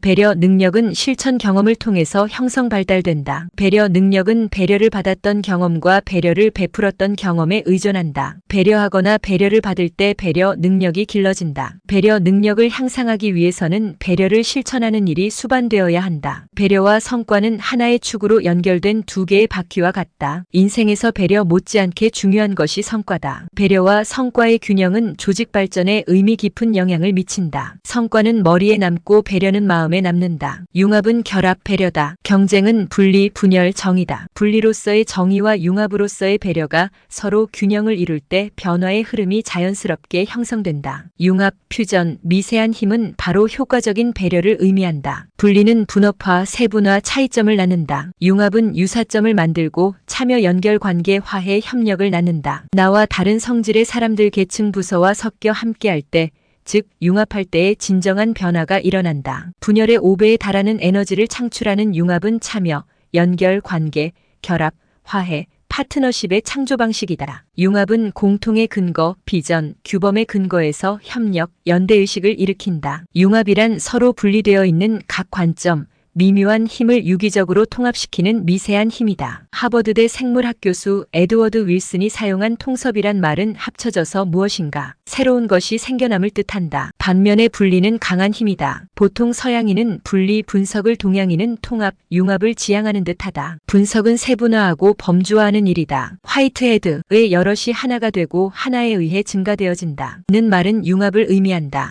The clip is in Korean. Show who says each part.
Speaker 1: 배려 능력은 실천 경험을 통해서 형성 발달된다. 배려 능력은 배려를 받았던 경험과 배려를 베풀었던 경험에 의존한다. 배려하거나 배려를 받을 때 배려 능력이 길러진다. 배려 능력을 향상하기 위해서는 배려를 실천하는 일이 수반되어야 한다. 배려와 성과는 하나의 축으로 연결된 두 개의 바퀴와 같다. 인생에서 배려 못지않게 중요한 것이 성과다. 배려와 성과의 균형은 조직 발전에 의미 깊은 영향을 미친다. 성과는 머리에 남고 배려는 마음 에 남는다. 융합은 결합 배려다. 경쟁은 분리 분열 정의다. 분리로서의 정의와 융합으로서의 배려가 서로 균형을 이룰 때 변화의 흐름이 자연스럽게 형성된다. 융합, 퓨전, 미세한 힘은 바로 효과적인 배려를 의미한다. 분리는 분업화, 세분화, 차이점을 낳는다. 융합은 유사점을 만들고 참여 연결 관계 화해 협력을 낳는다. 나와 다른 성질의 사람들 계층 부서와 섞여 함께할 때 즉 융합할 때의 진정한 변화가 일어난다. 분열의 5배에 달하는 에너지를 창출하는 융합은 참여, 연결, 관계, 결합, 화해, 파트너십의 창조 방식이다. 융합은 공통의 근거, 비전, 규범의 근거에서 협력, 연대의식을 일으킨다. 융합이란 서로 분리되어 있는 각 관점, 미묘한 힘을 유기적으로 통합시키는 미세한 힘이다. 하버드대 생물학 교수 에드워드 윌슨이 사용한 통섭이란 말은 합쳐져서 무엇인가? 새로운 것이 생겨남을 뜻한다. 반면에 분리는 강한 힘이다. 보통 서양인은 분리, 분석을 동양인은 통합, 융합을 지향하는 듯하다. 분석은 세분화하고 범주화하는 일이다. 화이트헤드의 여럿이 하나가 되고 하나에 의해 증가되어진다. 는 말은 융합을 의미한다.